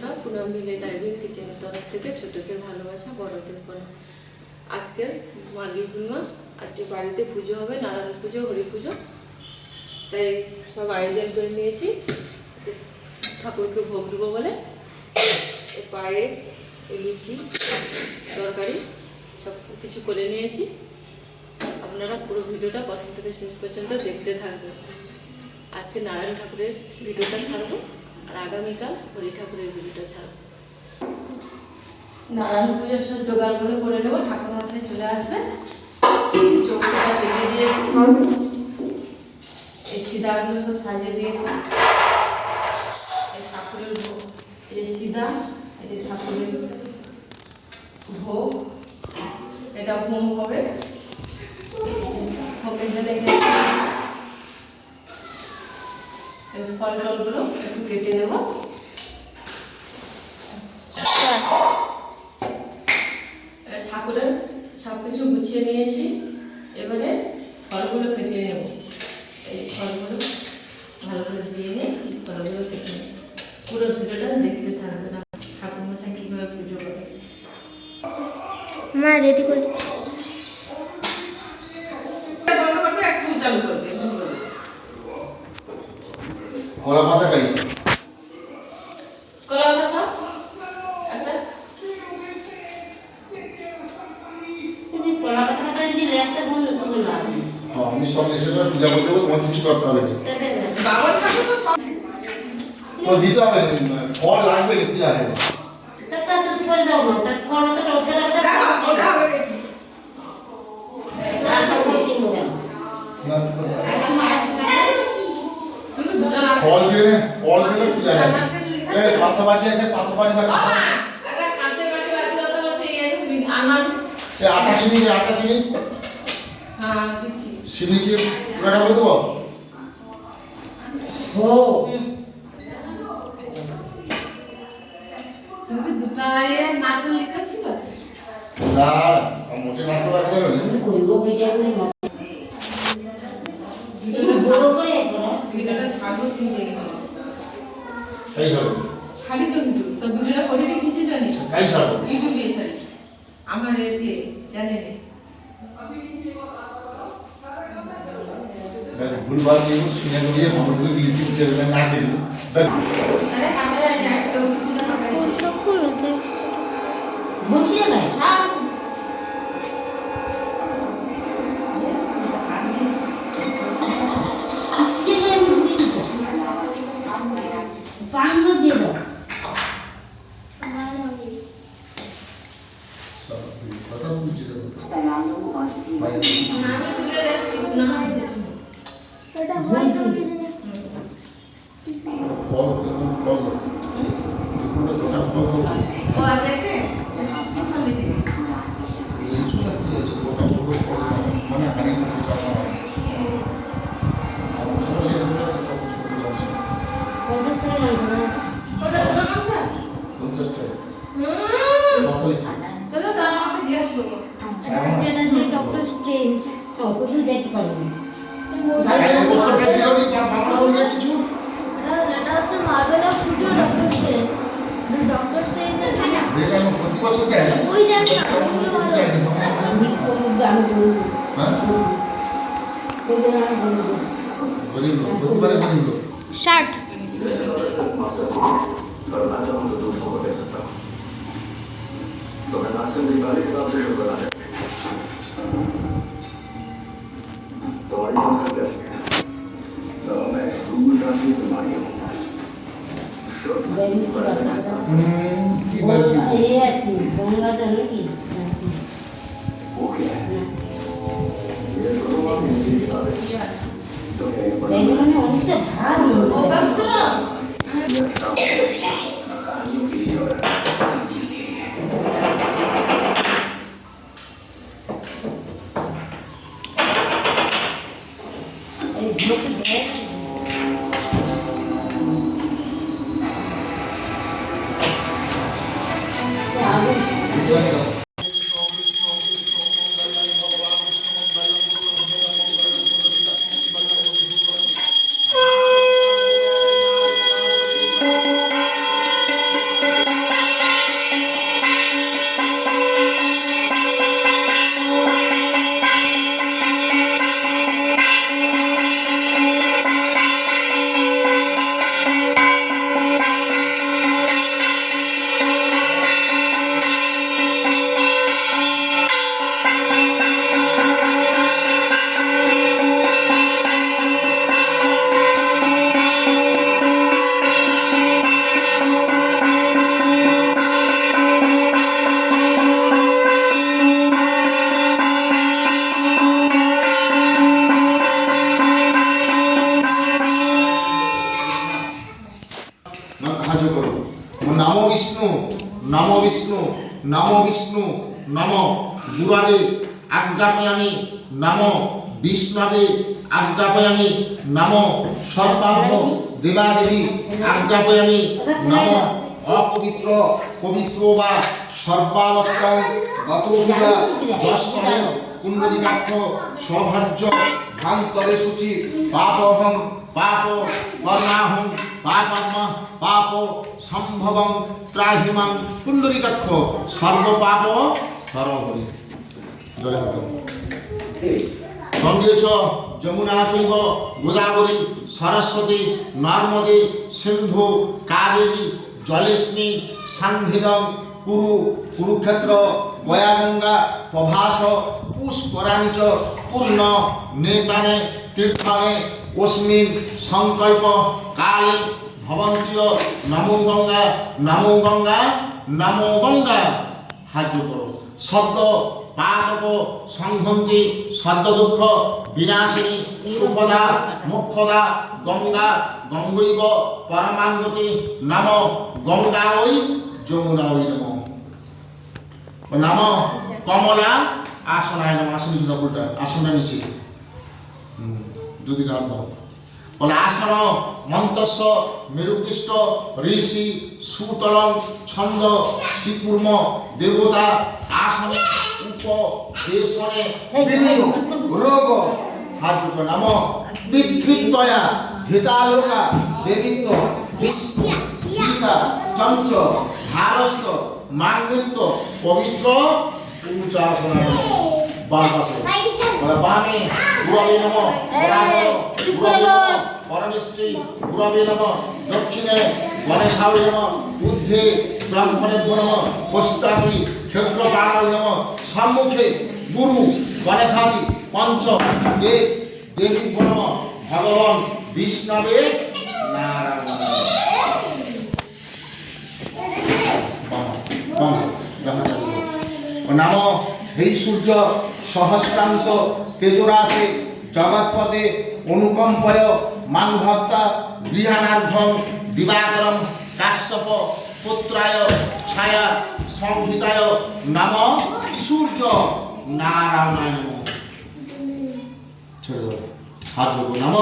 বন্ধুরা পুনঃ মিলে ডাইভিং কিচেনের তরফ থেকে ছোটকে ভালোবাসা, বড়দের করে। আজকে মাঘী পূর্ণিমা, আজকে বাড়িতে পুজো হবে, নারায়ণ পুজো, হরি পুজো। তাই সব আয়োজন করে নিয়েছি। ঠাকুরকে ভোগ দেবো বলে। পায়েস লুচি, তরকারি, সব কিছু করে নিয়েছি। আপনারা পুরো ভিডিওটা প্রথম থেকে শেষ পর্যন্ত দেখতে থাকবেন। আজকে নারায়ণ ঠাকুরের ভিডিওটা ছাড়বো। আর আগামীকাল হরি ঠাকুরের ভিডিওটা ছাড়বো নারায়ণ পুজোর সব জোগাড়গুলো করে নেব ঠাকুর মশাই চলে আসবে চোখটা বেঁধে দিয়েছি। এই সিদাগুলো সব সাজিয়ে দিয়েছি। ঠাকুরের ভোগ, এই সিদা এই ঠাকুরের ভোগ, এটা হোম হবে। হোমের জন্য ফল টলগুলো কেটে নেব। ঠাকুরের সব কিছু গুছিয়ে নিয়েছি। এবারে ফলগুলো কেটে নেব। এই ফলগুলো ভালো করে ধুয়ে নিয়ে ফলগুলো কেটে নেব। পুরো ভিডিওটা দেখতে থাকবেন ঠাকুর মশাই কীভাবে পুজো করে। মা রেডি করে বন্ধ করবে একটু চালু করবে। বন্ধ করবে। কলা পাতা খাইছে। করতে হবে। তো দিতে হবে ফল লাগবে না তার ফল দিলে ফল দিলে পূজা হবে এই পাথর বাটি আছে পাথর বাটি বা কাঁচের বাটি? বাটি তো সেই আনার এই আটা চিনি আটা চিনি? হ্যাঁ দিচ্ছি। চিনি কি? পুরাটা বলতে দেবো ও। তুমি কি দুটো এ নারকেল লেখা ছিল? না মোটে নাটক রাখা যাবে না কইবো ভিডিও করে মত বড় করে ভিডিওটা ছাড়বো তুমি দেখে তাই সরবে ছাড়ি। তো ভিডিও তো ভিডিওটা কোয়ালিটি কিসে জানিস? তাই সরবে ইউটিউব ছাড়ি আমার এতে চ্যানেলে ভুলভাল নিয়ে শুনে করিয়ে মানুষকে লিখতে দিতে হবে না ঠাকুর বুঝিয়ে নাই এক বছরকে হ্যাঁ, দিলনি বাংলা অঙ্গে কিছু? প্রতি বছর দেয়। গরিব লোক প্রতিবারে গরিব লোক। ষাট। দোকান আছেন এই বাড়িতে কাজ শুরু করা 음, 이 말씀. 해야지 건강을 이 내년에 언제 다 뭐가 들어? গুরাদে আজ্ঞাপয়ামি নম বিষ্ণবে আজ্ঞাপয়ামি নম সর্বাভ্য দেবাদেবী আজ্ঞাপয়ামি নাম। অপবিত্র, পবিত্র বা সর্বাবস্থান গতবিবা দর্শনে পুণ্যদিকাক্ষ সৌভার্য ভান্তরে সূচি পাপহং পাপ কর্মাহং পাপম পাপ সম্ভবং ত্রাহিমাং পুণ্ডরিকাক্ষ সর্বপাপ হরহরি জয় হরি গঙ্গে চ যমুনা চৈব, গোদাবরী, সরস্বতী, নর্মদে, সিন্ধু, কাবেরী জলেস্মি সান্ধিরম কুরু, কুরুক্ষেত্র, গয়াগঙ্গা, প্রভাস, পুষ্করাণি চ, পূর্ণ, নেতানে, তীর্থনে অস্মিন সংকল্প, কালে, ভবন্তীয়, নমো গঙ্গা নমো গঙ্গা নমো গঙ্গা। করো। শব্দ পাতক সংহন্তি শব্দ দুঃখ বিনাশিনী সুখদা মুখ্যদা গঙ্গা গঙ্গৈব পরমাঙ্গতি নাম গঙ্গা ওই যমুনা ওই নম নাম কমলা আসনায় নম। আসন দপলটা আসনটা নিচে। যদি গান আসন মন্তস্য মেরুকৃষ্ট ঋষি সুতলং ছন্দ শ্রীকুর্ম দেবতা আসনে উপ দেশনে রোগ হাজুক নাম বিধৃতয়া ধৃতালোকা দেবিত্ব বিষ্ণা চঞ্চ ভারস্ত মাঙ্গিত্ব পবিত্র পূজাসনা। বাম পাশে বলে বামে গুরবে নম বরাবর গুরবে নম পরমিষ্টি গুরবে নম দক্ষিণে গণেশায় নম ঊর্ধ্বে ব্রাহ্মণে নম পশ্চাতে ক্ষেত্রকারায় নম সম্মুখে গুরু গণেশাদি পঞ্চ দেব দেবী নম ভগবান বিষ্ণবে নারায়ণ নাম হেই সূর্য সহস্রাংশ তেজরাশে জগৎপদে অনুকম্পয় মান ভক্তা গৃহানার্ধম দিবাকরম কাশ্যপ পুত্রায় ছায়া সংহিতায় নাম সূর্য নারায়ণায় নম। ছেড়ে দেবো হাত জোড়ো নাম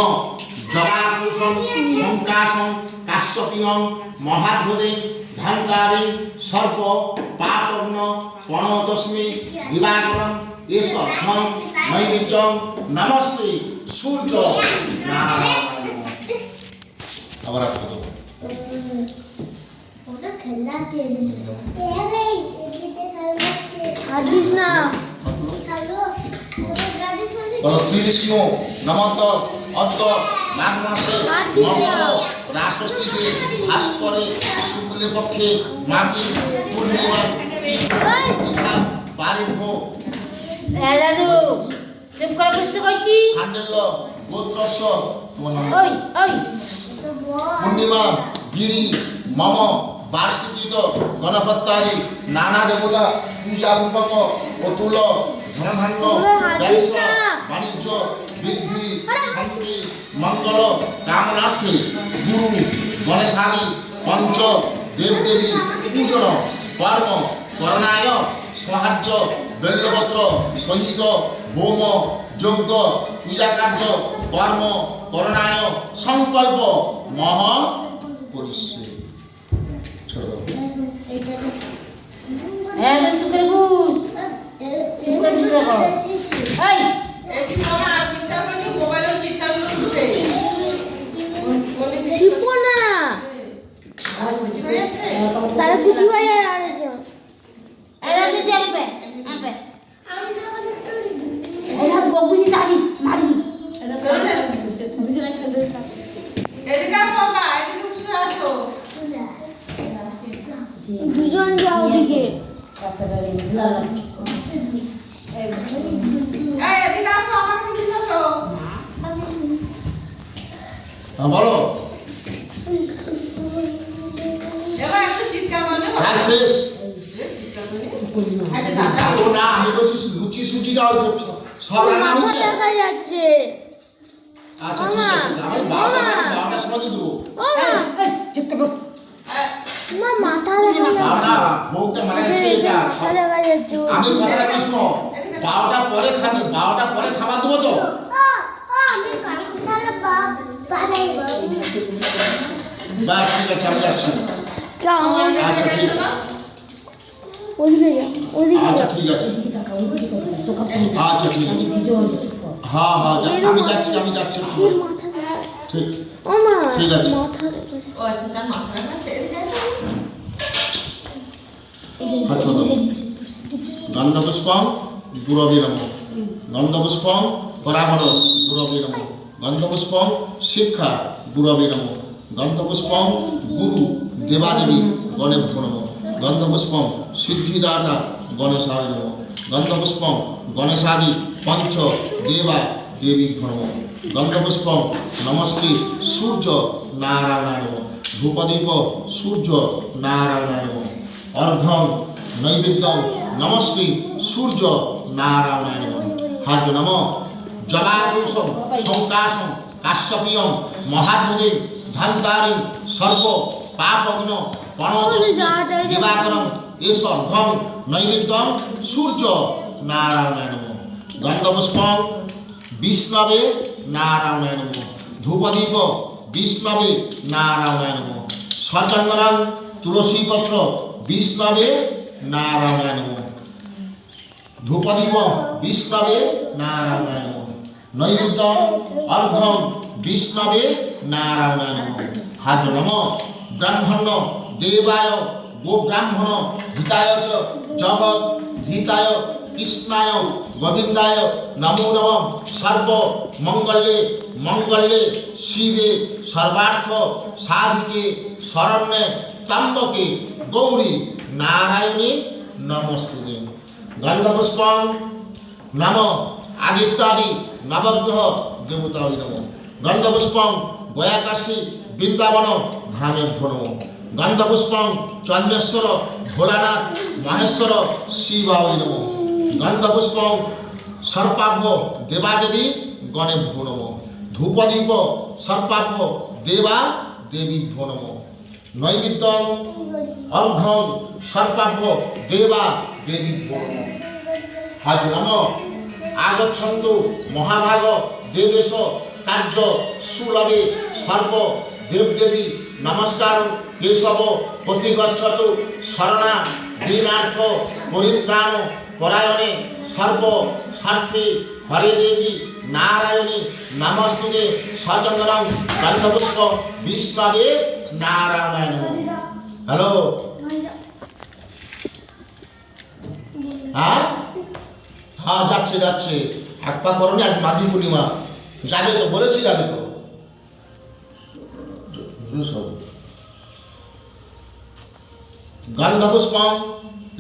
জগাকুশম সংকাশম কাশ্যপিয়ম মহাধ্বদে ধান্তারে সর্প পাপগ্ন পণতস্মি দিবাকরম এস ধম নৈবেদ্যম নমস্তে সূর্য আবার বলো শ্রীকৃষ্ণ নমত অদ্য মাঘ মাসে মঙ্গল রাসষ্ঠীতে ভাস্করে শুক্লে পক্ষে মাঘী পূর্ণিমা তিথা বারিভ্য এ দাদু। চুপ করে বুঝতে তোমার নাম ওই ওই। পূর্ণিমা গিরি মম বার্ষিকীত গণপত্তারি নানা দেবতা পূজা রূপক অতুল ধনধান্য ব্যবসা বাণিজ্য বৃদ্ধি শান্তি মঙ্গল কামনার্থে গুরু গণেশাদি পঞ্চ দেবদেবী পূজন কর্ম করণায় সাহায্য বেল্লপত্র সহিত হোম যজ্ঞ পূজা কার্য কর্ম করণায় সংকল্প মহ পরিশ্রী ছোট একদম চুপ করে বুঝ এই এসি মামা চিন্তা করনি মোবাইলেও চিন্তাগুলো ঢুকে শিপো আর বুঝি হয়ে তারা কুচি আর আরেকজন। এ দাদু দিয়ে এরা বগুনি দাঁড়ি মারবি এদিকে আসো বাবা এদিকে উঠে আসো দুজন যাও ওদিকে। এদিকে আসো আমার কাছে আসো। হ্যাঁ, বলো। এবার একটু চিৎকার করলে শেষ চিৎকার করলে আচ্ছা দাদা ও না আমি বলছি লুচি সুজিটা হচ্ছে সব রান্না দেখা যাচ্ছে। আচ্ছা ঠিক আছে আমি বারোটা বারোটার সময় দেবো। ও মা। চুপ করে বস। না মাথা দেখা না ভোগটা মানে হচ্ছে এটা যাচ্ছে আমি কথাটা বারোটা পরে খাবি বারোটা পরে খাবার দেবো তো। বাস ঠিক আছে আমি যাচ্ছি। আচ্ছা ঠিক ওদিকে যা ওদিকে আচ্ছা ঠিক আছে। আচ্ছা ঠিক আছে। হ্যাঁ হ্যাঁ আমি যাচ্ছি আমি যাচ্ছি। ঠিক। মাথা ও মা ঠিক আছে। মাথা ও আচ্ছা তার মাথাটা ছেড়ে দিয়েছে গন্ধপুষ্পম গুরবে গন্ধপুষ্পম পরামর গুরবে গন্ধপুষ্পম শিক্ষা গুরবে নম গন্ধপুষ্পম গুরু দেবাদেবী গণেভ্য নম गन्दपुष्प सिद्धिदाता गणेशादि हो गन्धपुष्पम गणेशादि पञ्च देवा देवी भनौँ गन्दप नमस्ते सूर्य नारायण भूपदीप सूर्य नारायण नारायणायव अर्धम नैवेद्य नमस्ते सूर्य नारायण नारायणव हजुर नम। जाष काश्यपियम महादुर धन्तारी सर्व পাপগ্ন দিবাকরম ঈশ্বর ঘং নৈবেদ্যম সূর্য নারায়ণ গন্ধপুষ্পং বিষ্ণবে নারায়ণ ধূপদীপ বিষ্ণবে নারায়ণ সচন্দনাম তুলসী পত্র বিষ্ণবে নারায়ণ ধূপদীপ বিষ্ণবে নারায়ণ নৈবেদ্যম অর্ঘম বিষ্ণবে নারায়ণ হাত নম। ব্রাহ্মণ দেবায় গোব্রাহ্মণ হিতায় জগৎ হিতায় কৃষ্ণায় গোবিন্দায় নমো নম। সর্ব মঙ্গলে মঙ্গলে শিবে সর্বার্থ সাধিকে শরণ্যে ত্রম্বকে গৌরী নারায়ণী নমস্তুতে। গন্ধপুষ্পম নম আদিত্যাদি নবগ্রহ দেবতা নম। গন্ধপুষ্পম গয়াকাশী বৃন্দাবন ধামে নম গন্ধপুষ্পম চন্দ্রেশ্বর, ভোলানাথ, মহেশ্বর, শিবায় নম। গন্ধপুষ্পম সর্পাভ্য দেবাদেবী গণে নম ধূপদীপ সর্পাভ্য দেবা দেবী নম নৈবেদ্যম অর্ঘ্যম সর্পাভ্য দেবা দেবী নম হাজ নম। আগচ্ছন্তু মহাভাগ দেবেশ কার্য সুলভে সর্ব দেবদেবী নমস্কার কেশব প্রতিগচ্ছতু শরণা, দীনার্থ পরিত্রাণ পরায়ণে, সর্ব স্বার্থে হরে দেবী, নারায়ণী, নমস্তুতে সচন্দনম গন্ধপুষ্প বিষ্ণবে নারায়ণায় নম হ্যালো? হ্যাঁ? হ্যাঁ যাচ্ছে যাচ্ছে। এক পা আজ মাঘী পূর্ণিমা। যাবে তো, বলেছি যাবে তো। গন্ধপুষ্পম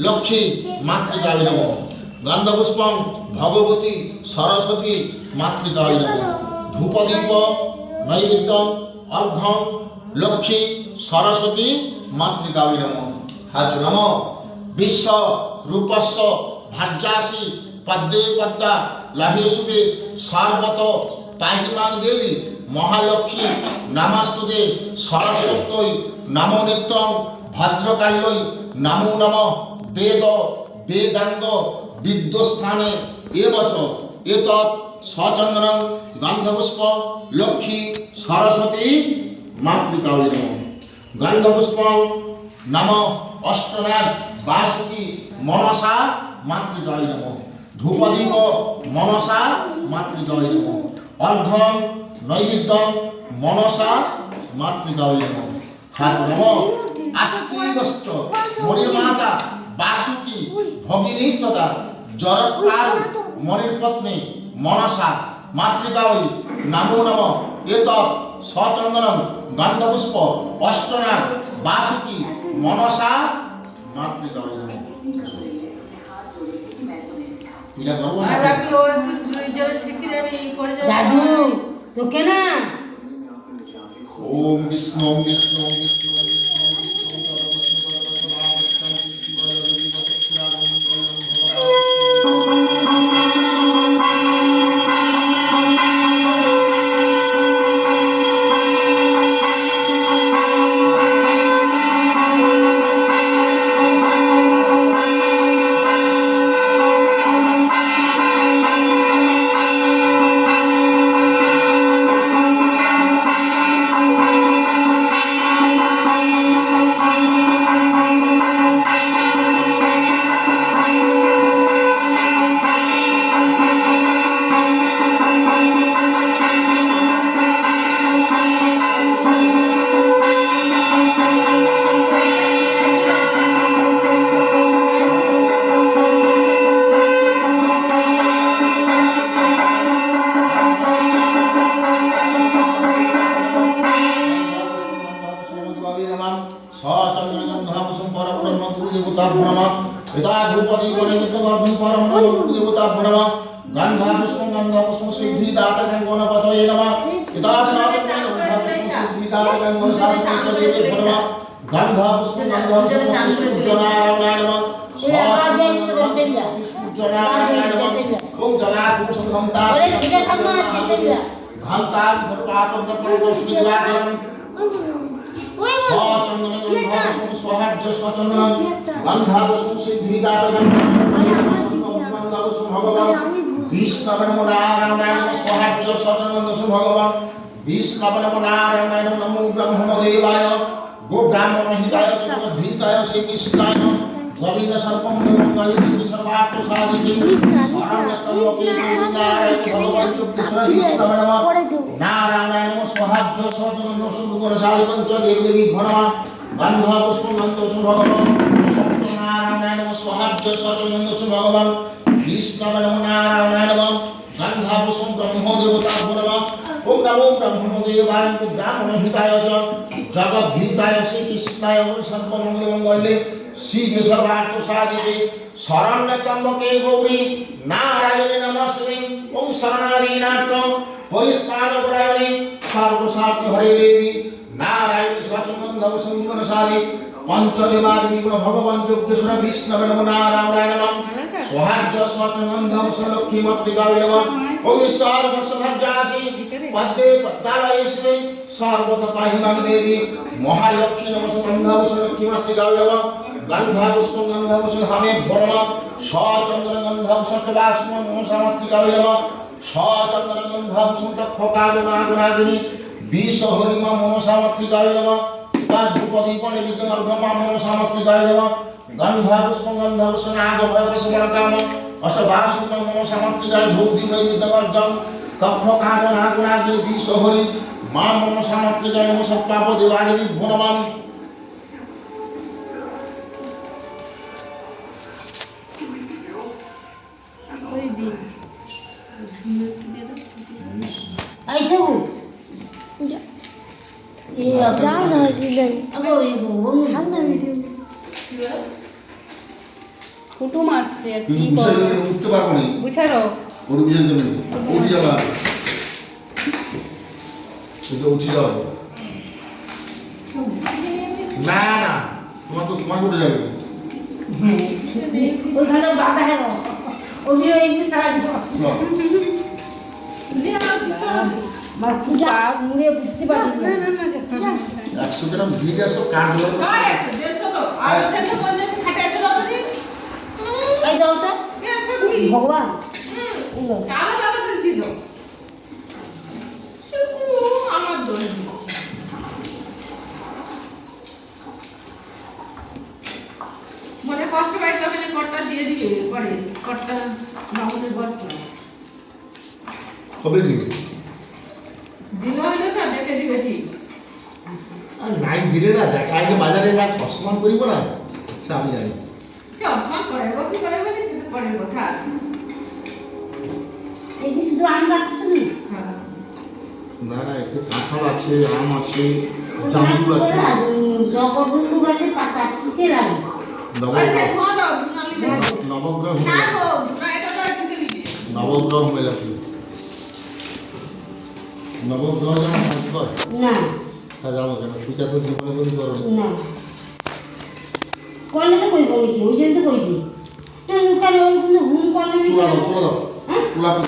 লক্ষ্মী মাতৃকায় নম। গন্ধপুষ্পম ভগবতী সরস্বতী মাতৃকায় নম। ধূপদীপ নৈবেদ্যম অর্ঘ্যম লক্ষ্মী সরস্বতী মাতৃকায় নম। হাজ নম। বিশ্ব রূপস্য ভার্যাসী পদ্মে পদ্মা লাহেশুবে সর্বত পাহিমাং দেবী মহালক্ষ্মী নামাস্তুতে সরস্বত্যই নমো নিত্যং ভদ্রকাল্যই নমো নম বেদ বেদাঙ্গ বিদ্যস্থানে এবচ এতৎ সচন্দনং গন্ধপুষ্প লক্ষ্মী সরস্বতী মাতৃকায় নম। গন্ধপুষ্পং নম অষ্টনাগ বাসুকি মনসা মাতৃদয় নম। ধূপদীপ মনসা মাতৃদয় নম। অর্ঘ্যম নৈবিদ্য মনসা মাতৃগাওয়ম ঠাকুরম। আস্তিগশ্চ মাতা বাসুকি ভগিনী সদা জরৎকার মণির পত্নী মনসা মাতৃগাওয়ী নামো নম এত সচন্দনম গন্ধপুষ্প অষ্টনা বাসুকি মনসা মাতৃগাওয়ী দাদু ఓకేనా? ఓం విష్ణు విష్ణు ঘন্তান সর্বাপন্ন পরিদোষিতলাকরম সচন্দনম ভবসম সহার্য সচন্দনম গন্ধাবসম সিদ্ধিদাতকম গন্ধাবসম ভগবান বিষ্ণবনম নারায়ণায়ণ সহার্য সচন্দনম ভগবান বিষ্ণবনম নারায়ণায়ণ নমো ব্রহ্মদেবায় গো ব্রাহ্মণ হিতায় ধৃতায় শ্রী কৃষ্ণায় গোবিন্দ সর্বম নিরঙ্গলে শ্রী সর্বার্থ সাধিকে শরণতম গোবিন্দায় ভগবান যুক্ত সর্বিস্তম নমঃ নারায়ণ সহাজ্য সদন সুগুণ শালিকঞ্চ দেবদেবী ভনমা বান্ধব পুষ্পনন্দ সুভগবান সত্য নারায়ণ সহাজ্য সদন সুভগবান বিষ্ণব নম নারায়ণ নম গন্ধ পুষ্প ব্রহ্ম দেবতা ভনমা ओम नमो ब्रह्मदेवाय ब्राह्मण हिताय जगद्धिताय श्रीकृष्णाय सर्वमङ्गलं गल्ले श्रीके सर्वार्थ साधिके शरण्य त्र्यम्बके गौरी नारायणे नमस्ते ओम शरणारीनाथं परित्राण परायणे सर्वसार्थ्य हरे देवी नारायण स्वात्मन्दं सुमनसारी পঞ্চবিবার বিগ্রহ ভগবান যোগ্যেশ্বর বিষ্ণবে নম নারায়ণ নম। হ্যাঁ। সহার্য স্বচনন্দম সলক্ষী মাতৃভাবে নম। ওই সর্ব সহার্যাসি পদ্মে পদ্মালয়েশ্রী সর্বত পাহিমাং দেবী মহালক্ষ্মী নম। ধূপ দিময় বিদ্যমার্গম কক্ষকালনাগনাগিনী বিষ হরি মা মনসামাতৃকায় নমঃ সপ্তাপ দেবানি বিভ্রমাম এই সবু এই যাও না দিলেন আগো এই বন্ধু ভাগ না দিলেন কুটুম আসছে কি করব উঠতে পারব না। বুঝারো ওর বিজন দেবেন উঠে যাওয়া এটা উঠে যাওয়া না না তোমার তো তোমার উঠে যাবে ওইখানে বাধা হ্যাঁ এই সাহায্য। আমার খুব পা মুড়ে বুঝতে পারি না একশো গ্রাম ঘি একশো কাঠ দেওয়া এই দাও তো। ভগবান। মনে কষ্ট পাইতে হলে কটটা দিয়ে দিবে পরে কটটা মামুনের বস্ত্র দিবে দিলে হইলে তো ডেকে দিবে ঠিক দিলে না দেখায় যে বাজারে এক অসম্মান করিব না? সে আমি জানি। সে করাইব কি করাইব না সেটা পরের কথা আছে। এই কি শুধু আম গাছ হ্যাঁ। না না একটু কাঁঠাল আছে আম আছে জামরুল আছে। জগবন্ধু গাছের পাতা কিসের আগে আচ্ছা নবগ্রহ না না মেলা। আছে নবগ্রহ যেন না। যাব কেন পূজা তো জীবনে করে করো না। করলে তো কইব নাকি? ওই জন্য তো কইবি। তো লুকালে হুম করলে নাকি তুলা দাও। তুলা দাও।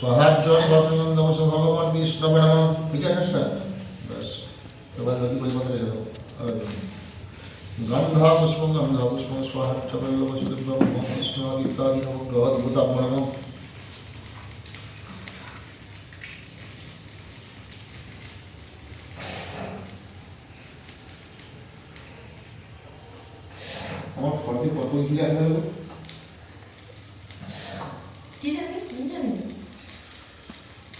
સ્વાહાર્થ સ્વાતનમ નમસો ભગવાન બી શ્રવણમ બીજા કૃષ્ણ બસ તમારે નથી કોઈ માત્ર ગંધા પુષ્પ ગંધા પુષ્પ સ્વાહાર્થ ચપલ નમસ્તુ બ્રહ્મ કૃષ્ણ ગીતા નમો ગવાદ ભૂતાત્મા નમો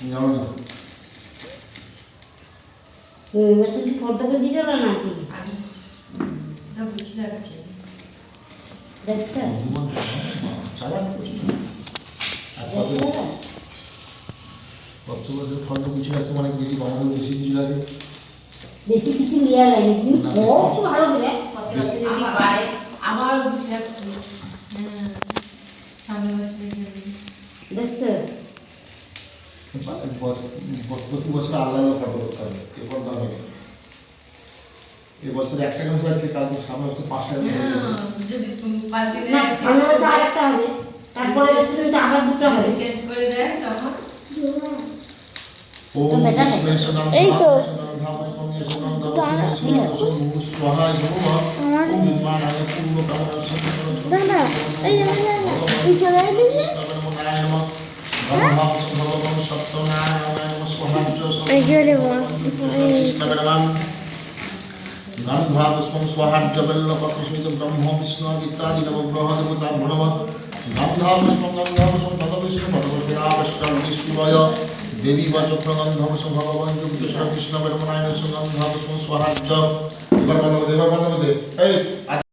জানো না বলছে তুই ফর্দ করে দিয়েছিল নাকি? আর কত কত বছর ফর্দ কিছু লাগতো মানে বেশি বানানো বেশি কিছু লাগে। বেশি কিছু লিয়া লাগে তুমি না, খুব ভালো করে বেশি। আবার বুঝলে দেখছ প্রতি বছর আলাদা আলাদা করতে হবে এ ফটো হবে এবছর একটা কেন রাখছে তারপর সামনে হচ্ছে পাঁচটা সামনে আরেকটা হবে। তারপরে বছর কিন্তু আবার দুটো হবে। চেঞ্জ করে দেয় তখন? এই তো। দাদা এই চলে गंध्वापुष्पम स्वाहार्जवल्लभपुष्पित ब्रह्म विष्णु इत्यादि नवग्रह देवता भणव गंध्वापुष्पम गंध्वापुष्पम पदविष्णु पदवश्रावश्रम विष्णुय देवी वाचक्र गंध्वापुष्पम भगवान युक्त श्रीकृष्ण ब्रह्मनारायण सुगंध्वापुष्पम स्वाहार्ज देवर पदव देवर पदव देव